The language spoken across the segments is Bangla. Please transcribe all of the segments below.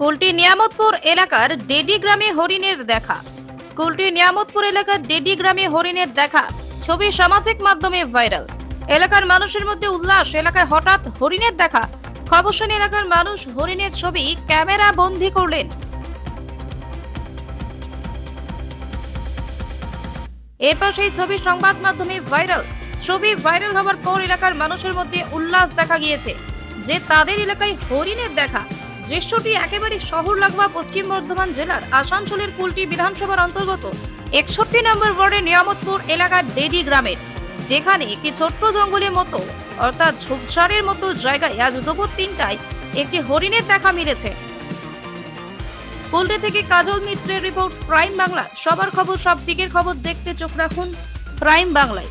কুলটি নিয়ামতপুর এলাকার ডেডি গ্রামে হরিণের দেখা। কুলটি নিয়ামতপুর এলাকার ডেডি গ্রামে হরিণের দেখা। ছবি সামাজিক মাধ্যমে ভাইরাল। এলাকার মানুষের মধ্যে উল্লাস, এলাকায় হঠাৎ হরিণের দেখা। খবর শুনে এলাকার মানুষ হরিণের ছবি ক্যামেরা বন্দী করলেন। এরপর সেই ছবি সংবাদ মাধ্যমে ভাইরাল। ছবি ভাইরাল হওয়ার পর এলাকার মানুষের মধ্যে উল্লাস দেখা গিয়েছে যে তাদের এলাকায় হরিণের দেখা। দৃশ্যটি একেবারে শহর লাগোয়া পশ্চিম বর্ধমান জেলার আসানসোলের কুলটি বিধানসভার অন্তর্গত একষট্টি নম্বর ওয়ার্ডের নিয়ামতপুর এলাকার ডেডি গ্রামের, যেখানে একটি ছোট্ট জঙ্গলের মতো, অর্থাৎ ঝোপঝাড়ের মতো জায়গায় আজ দুপুর তিনটায় একটি হরিণের দেখা মিলেছে। কুলটি থেকে কাজল মিত্রের রিপোর্ট প্রাইম বাংলা। সবার খবর, সব দিকের খবর দেখতে চোখ রাখুন প্রাইম বাংলায়।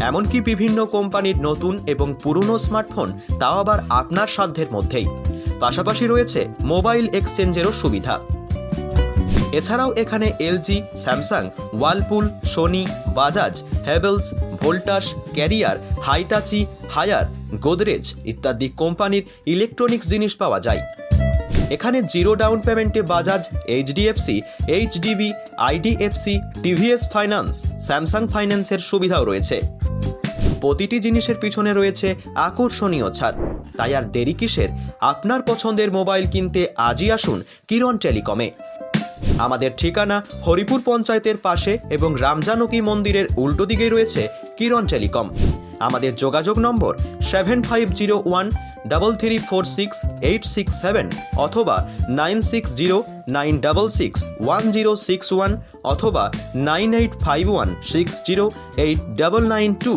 এমনকি বিভিন্ন কোম্পানির নতুন এবং পুরনো স্মার্টফোন, তাও আবার আপনার সাধ্যের মধ্যেই। পাশাপাশি রয়েছে মোবাইল এক্সচেঞ্জেরও সুবিধা। এছাড়াও এখানে LG, Samsung, Whirlpool, Sony, Bajaj Havells Voltas, Carrier, Hitachi, Haier, Godrej ইত্যাদি কোম্পানির ইলেকট্রনিক্স জিনিস পাওয়া যায়। এখানে জিরো ডাউন পেমেন্টে Bajaj, HDFC, HDB, IDFC, TVS finance, Samsung ফাইন্যান্সের সুবিধাও রয়েছে। প্রতিটি জিনিসের পিছনে রয়েছে আকর্ষণীয় ছাড়। তাই আর দেরি কিসের? আপনার পছন্দের মোবাইল কিনতে আজই আসুন কিরণ টেলিকমে। আমাদের ঠিকানা হরিপুর পঞ্চায়েতের পাশে এবং রামজানকী মন্দিরের উল্টো দিকে রয়েছে কিরণ টেলিকম। আমাদের যোগাযোগ নম্বর seven five zero one double three four six eight six seven অথবা nine six zero nine double six one zero six one অথবা nine eight five one six zero eight double nine two.